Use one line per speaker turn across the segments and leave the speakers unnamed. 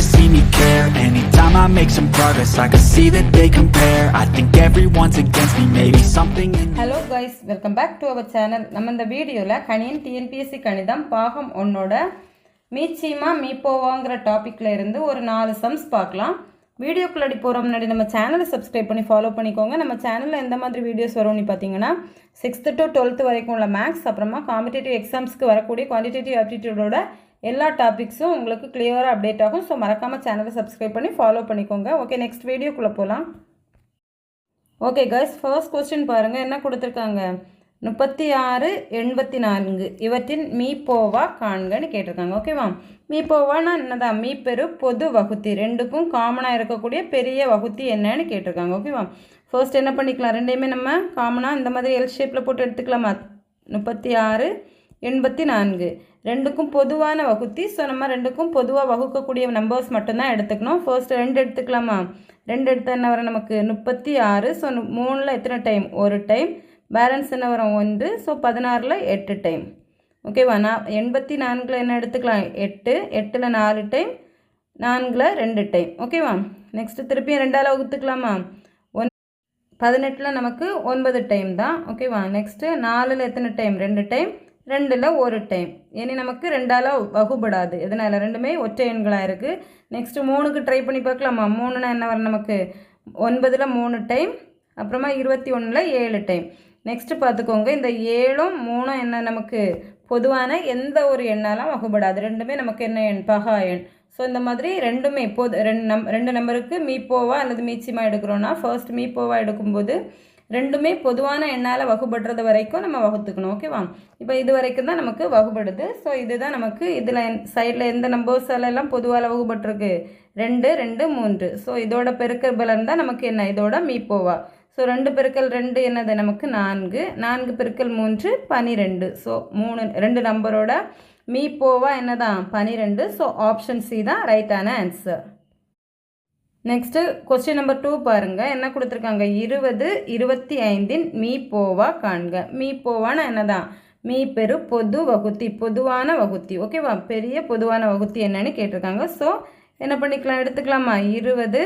wanna see me care. Anytime I make some progress I can see that they compare. I think everyone's against me, maybe something in
hello guys welcome back to our channel நம்ம இந்த வீடியோவில் Kaniyan TNPSC கணிதம் பாகம் ஒன்னோட மீச்சிமா மீப்போவாங்கிற டாப்பிக்கில் இருந்து ஒரு நாலு சம்ஸ் பார்க்கலாம். வீடியோக்குள்ளடி போகிற முன்னாடி நம்ம சேனலை சப்ஸ்கிரைப் பண்ணி ஃபாலோ பண்ணிக்கோங்க. நம்ம சேனலில் எந்த மாதிரி வீடியோஸ் வரும்னு பார்த்தீங்கன்னா சிக்ஸ்த்து டு டுவெல்த்து வரைக்கும் உள்ள மேக்ஸ் அப்புறமா காம்படேட்டிவ் எக்ஸாம்ஸ்க்கு வரக்கூடிய குவான்டிடேட்டிவ் ஆப்டிடியூடோட எல்லா டாபிக்ஸும் உங்களுக்கு கிளியராக அப்டேட் ஆகும். ஸோ மறக்காமல் சேனலை சப்ஸ்கிரைப் பண்ணி ஃபாலோ பண்ணிக்கோங்க. ஓகே நெக்ஸ்ட் வீடியோக்குள்ளே போகலாம் ஓகே கைஸ் ஃபர்ஸ்ட் கொஸ்டின் பாருங்கள் என்ன கொடுத்துருக்காங்க? முப்பத்தி ஆறு எண்பத்தி நான்கு. இவற்றின் மீப்போவா காண்கன்னு கேட்டிருக்காங்க. ஓகேவா மீப்போவானா என்னதான் மீப்பெரு பொது வகுத்தி. ரெண்டுக்கும் காமனாக இருக்கக்கூடிய பெரிய வகுத்தி என்னன்னு கேட்டிருக்காங்க. ஓகேவா ஃபர்ஸ்ட் என்ன பண்ணிக்கலாம்? ரெண்டையுமே நம்ம காமனாக இந்த மாதிரி எல் ஷேப்பில் போட்டு எடுத்துக்கலாமா? முப்பத்தி ஆறு எண்பத்தி நான்கு. ரெண்டுக்கும் பொதுவான வகுத்தி. ஸோ நம்ம ரெண்டுக்கும் பொதுவாக வகுக்கக்கூடிய நம்பர்ஸ் மட்டும்தான் எடுத்துக்கணும். ஃபர்ஸ்ட் ரெண்டு எடுத்துக்கலாமா? ரெண்டு எடுத்தால் என்ன வரும் நமக்கு? முப்பத்தி ஆறு. ஸோ மூணில் எத்தனை டைம் ஒரு டைம் பேலன்ஸ் என்ன வரும்? ஒன்று. ஸோ பதினாறில் எட்டு டைம் ஓகேவா நான் எண்பத்தி நான்கில் என்ன எடுத்துக்கலாம்? எட்டு. எட்டில் நாலு டைம் நான்கில் ரெண்டு டைம் ஓகேவா நெக்ஸ்ட்டு திருப்பியும் ரெண்டால் வகுத்துக்கலாமா? ஒன் பதினெட்டில் நமக்கு ஒன்பது டைம் தான். ஓகேவா நெக்ஸ்ட்டு நாலில் எத்தனை டைம் ரெண்டு டைம் ரெண்டில் ஒரு டைம் இனி நமக்கு ரெண்டால் வகுபடாது. எதனால்? ரெண்டுமே ஒற்றை எண்களாக இருக்குது நெக்ஸ்ட்டு மூணுக்கு ட்ரை பண்ணி பார்க்கலாமா? மூணுனா என்ன வரும் நமக்கு? ஒன்பதில் மூணு டைம் அப்புறமா இருபத்தி ஒன்றில் ஏழு டைம் நெக்ஸ்ட்டு பார்த்துக்கோங்க. இந்த ஏழும் மூணும் என்ன நமக்கு? பொதுவான எந்த ஒரு எண்ணாலும் வகுபடாது. ரெண்டுமே நமக்கு என்ன எண்? பகா எண். ஸோ இந்த மாதிரி ரெண்டுமே பொது ரெண்டு நம் ரெண்டு நம்பருக்கு மீப்போவா அல்லது மீச்சிமா எடுக்கிறோன்னா ஃபர்ஸ்ட் மீப்போவா எடுக்கும்போது ரெண்டுமே பொதுவான எண்ணால் வகுபடுறது வரைக்கும் நம்ம வகுத்துக்கணும். ஓகேவா இப்போ இது வரைக்கும் தான் நமக்கு வகுபடுது. ஸோ இதுதான் நமக்கு இதில் சைடில் எந்த நம்பர்ஸால எல்லாம் பொதுவாக வகுபட்டுருக்கு? ரெண்டு ரெண்டு மூன்று. ஸோ இதோட பெருக்கல் பலன் தான் நமக்கு என்ன? இதோட மீப்போவா? ஸோ ரெண்டு பெருக்கல் ரெண்டு என்னது? நமக்கு நான்கு. நான்கு பெருக்கல் மூன்று பனிரெண்டு. ஸோ மூணு ரெண்டு நம்பரோட மீப்போவா என்னதான்? பனிரெண்டு. ஸோ ஆப்ஷன் சி தான் ரைட்டான answer next question number two பாருங்கள் என்ன கொடுத்துருக்காங்க? இருபது இருபத்தி ஐந்தின் மீ போவா காண்க. மீ போவானா என்னதான் மீ பெரு பொது வகுத்தி பொதுவான வகுத்தி. ஓகேவா பெரிய பொதுவான வகுத்தி என்னன்னு கேட்டிருக்காங்க. ஸோ என்ன பண்ணிக்கலாம்? எடுத்துக்கலாமா? இருபது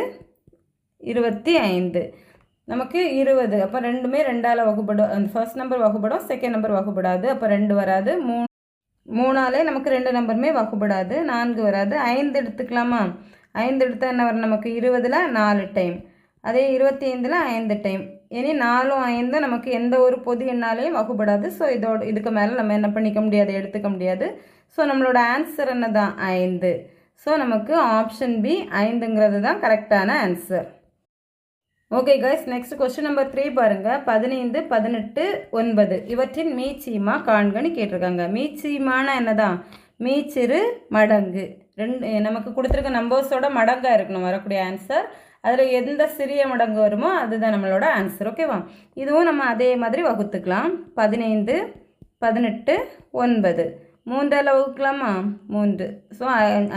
இருபத்தி ஐந்து. நமக்கு இருபது. அப்போ ரெண்டுமே ரெண்டால் வகுப்படும். அந்த ஃபர்ஸ்ட் நம்பர் வகுப்படும் செகண்ட் நம்பர் வகுப்படாது. அப்போ ரெண்டு வராது. மூணு மூணாலே நமக்கு ரெண்டு நம்பருமே வகுப்படாது. நான்கு வராது. ஐந்து எடுத்துக்கலாமா? ஐந்து எடுத்தால் என்ன வரும்? நமக்கு இருபதில் நாலு டைம் அதே இருபத்தி ஐந்தில் ஐந்து டைம் இனி நாலும் ஐந்தும் நமக்கு எந்த ஒரு பொது எண்ணாலையும் வகுப்படாது ஸோ இதோட இதுக்கு மேலே நம்ம என்ன பண்ணிக்க முடியாது? எடுத்துக்க முடியாது. ஸோ நம்மளோட ஆன்சர் என்ன தான் ஐந்து. ஸோ நமக்கு ஆப்ஷன் பி ஐந்துங்கிறது தான் கரெக்டான answer okay guys next question number three பாருங்கள் பதினைந்து பதினெட்டு ஒன்பது. இவற்றின் மீச்சீமா காண்கன்னு கேட்டிருக்காங்க. மீச்சீமான என்னதான்? மீச்சிறு மடங்கு. ரெண்டு நமக்கு கொடுத்துருக்க நம்பர்ஸோட மடங்காக இருக்கணும் வரக்கூடிய ஆன்சர் அதில் எந்த சிறிய மடங்கு வருமோ அதுதான் நம்மளோட ஆன்சர் ஓகேவா இதுவும் நம்ம அதே மாதிரி வகுத்துக்கலாம். பதினைந்து பதினெட்டு ஒன்பது. மூன்றால் வகுக்கலாமா? மூன்று. ஸோ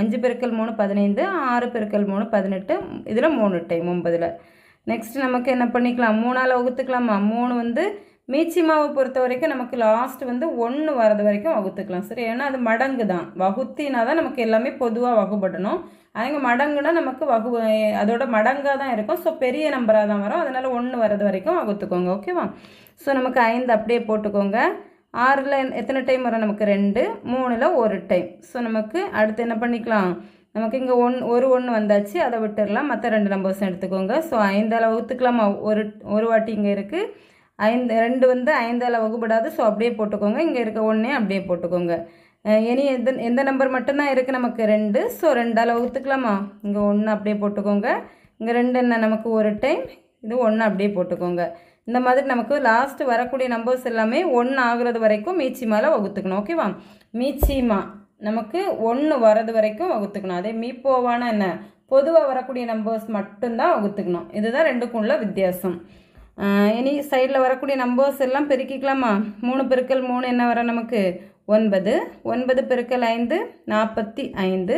அஞ்சு பெருக்கல் மூணு பதினைந்து. ஆறு பெருக்கல் மூணு பதினெட்டு. இதில் மூணு டைம் ஒன்பதில். நெக்ஸ்ட் நமக்கு என்ன பண்ணிக்கலாம்? மூணால் வகுத்துக்கலாமா? மூணு வந்து மீச்சி மாவு பொறுத்த வரைக்கும் நமக்கு லாஸ்ட் வந்து ஒன்று வரது வரைக்கும் வகுத்துக்கலாம் சரி? ஏன்னா அது மடங்கு தான் வகுத்தினா தான் நமக்கு எல்லாமே பொதுவாக வகுப்படணும் அவங்க மடங்குனா நமக்கு வகு அதோட மடங்காக தான் இருக்கும். ஸோ பெரிய நம்பராக தான் வரும். அதனால் ஒன்று வரது வரைக்கும் வகுத்துக்கோங்க ஓகேவா ஸோ நமக்கு ஐந்து அப்படியே போட்டுக்கோங்க. ஆறில் எத்தனை டைம் வரும்? நமக்கு ரெண்டு. மூணில் ஒரு டைம் ஸோ நமக்கு அடுத்து என்ன பண்ணிக்கலாம்? நமக்கு இங்கே ஒன் ஒரு ஒன்று வந்தாச்சு. அதை விட்டுடலாம் மற்ற ரெண்டு நம்பர்ஸும் எடுத்துக்கோங்க. ஸோ ஐந்தால் வகுத்துக்கலாமா? ஒரு ஒரு வாட்டி இங்கே இருக்குது ஐந்து ரெண்டு வந்து ஐந்தால் வகுப்படாது ஸோ அப்படியே போட்டுக்கோங்க. இங்கே இருக்க ஒன்றே அப்படியே போட்டுக்கோங்க. இனி எந்த எந்த நம்பர் மட்டும்தான் இருக்குது நமக்கு ரெண்டு. ஸோ ரெண்டால் வகுத்துக்கலாமா? இங்கே ஒன்று அப்படியே போட்டுக்கோங்க. இங்கே ரெண்டு என்ன? நமக்கு ஒரு டைம் இது ஒன்று அப்படியே போட்டுக்கோங்க. இந்த மாதிரி நமக்கு லாஸ்ட்டு வரக்கூடிய நம்பர்ஸ் எல்லாமே ஒன்று ஆகுறது வரைக்கும் மீச்சிமாவில் வகுத்துக்கணும். ஓகேவா மீச்சிமா நமக்கு ஒன்று வரது வரைக்கும் வகுத்துக்கணும். அதே மீப்போவான என்ன? பொதுவாக வரக்கூடிய நம்பர்ஸ் மட்டும்தான் வகுத்துக்கணும். இதுதான் ரெண்டுக்கும் உள்ள வித்தியாசம். இனி சைடில் வரக்கூடிய நம்பர்ஸ் எல்லாம் பெருக்கிக்கலாமா? மூணு பெருக்கல் மூணு என்ன வர நமக்கு? ஒன்பது. ஒன்பது பெருக்கல் ஐந்து நாற்பத்தி ஐந்து.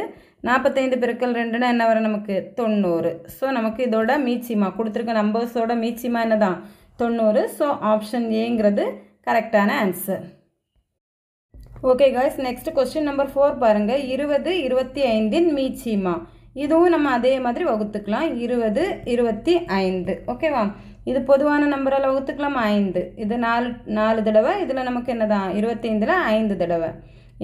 நாற்பத்தைந்து பெருக்கல் ரெண்டுனா என்ன வர நமக்கு? தொண்ணூறு. ஸோ நமக்கு இதோட மீச்சிமா கொடுத்துருக்க நம்பர்ஸோட மீச்சிமா என்ன தான் தொண்ணூறு ஸோ ஆப்ஷன் ஏங்கிறது கரெக்டான answer okay guys next question number four பாருங்கள் இருபது இருபத்தி ஐந்தின் மீச்சிமா. இதுவும் நம்ம அதே மாதிரி வகுத்துக்கலாம். இருபது இருபத்தி ஐந்து. ஓகேவா இது பொதுவான நம்பரால் வகுத்துக்கலாம் ஐந்து. இது நாலு நாலு தடவை. இதில் நமக்கு என்னதான் இருபத்தைந்தில் ஐந்து தடவை.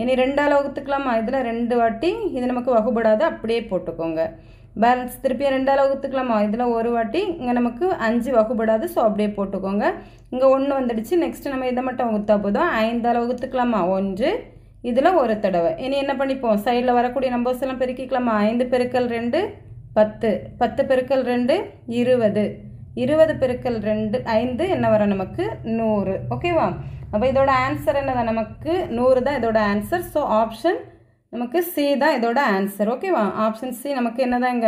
இனி ரெண்டால் வகுத்துக்கலாமா? இதில் ரெண்டு வாட்டி. இது நமக்கு வகுபடாது. அப்படியே போட்டுக்கோங்க. பேலன்ஸ் திருப்பி ரெண்டால் வகுத்துக்கலாமா? இதில் ஒரு வாட்டி. இங்கே நமக்கு அஞ்சு வகுபடாது. ஸோ அப்படியே போட்டுக்கோங்க. இங்கே ஒன்று வந்துடுச்சு. நெக்ஸ்ட் நம்ம இதை மட்டும் வகுத்தா போதும். ஐந்தால் வகுத்துக்கலாமா? ஒன்று. இதில் ஒரு தடவை. இனி என்ன பண்ணிப்போம்? சைடில் வரக்கூடிய நம்பர்ஸ் எல்லாம் பெருக்கிக்கலாமா? ஐந்து பெருக்கல் ரெண்டு பத்து. பத்து பெருக்கல் ரெண்டு இருபது. இருபது பெருக்கல் ரெண்டு ஐந்து என்ன வரும் நமக்கு? நூறு. ஓகேவா அப்போ இதோட ஆன்சர் என்னதான் நமக்கு நூறு தான் இதோட ஆன்சர் ஸோ ஆப்ஷன் நமக்கு சி தான் இதோட ஆன்சர் ஓகேவா ஆப்ஷன் சி நமக்கு என்னதாங்க?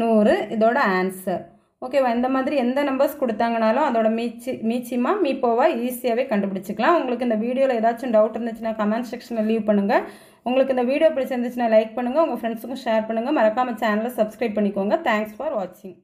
நூறு. இதோட ஆன்சர் ஓகேவா இந்த மாதிரி எந்த நம்பர்ஸ் கொடுத்தாங்கனாலும் அதோட மீச்சி மீச்சிமா மீப்போவா ஈஸியாகவே கண்டுபிடிச்சிக்கலாம். உங்களுக்கு இந்த வீடியோவில் ஏதாச்சும் டவுட் இருந்துச்சுன்னா கமெண்ட் செக்ஷனில் லீவ் பண்ணுங்கள் உங்களுக்கு இந்த வீடியோ பிடிச்சிருந்துச்சுன்னா லைக் பண்ணுங்கள் உங்கள் ஃப்ரெண்ட்ஸுக்கும் ஷேர் பண்ணுங்கள் மறக்காமல் சேனலை சப்ஸ்கிரைப் பண்ணிக்கோங்க. தேங்க்ஸ் ஃபார் வாட்சிங்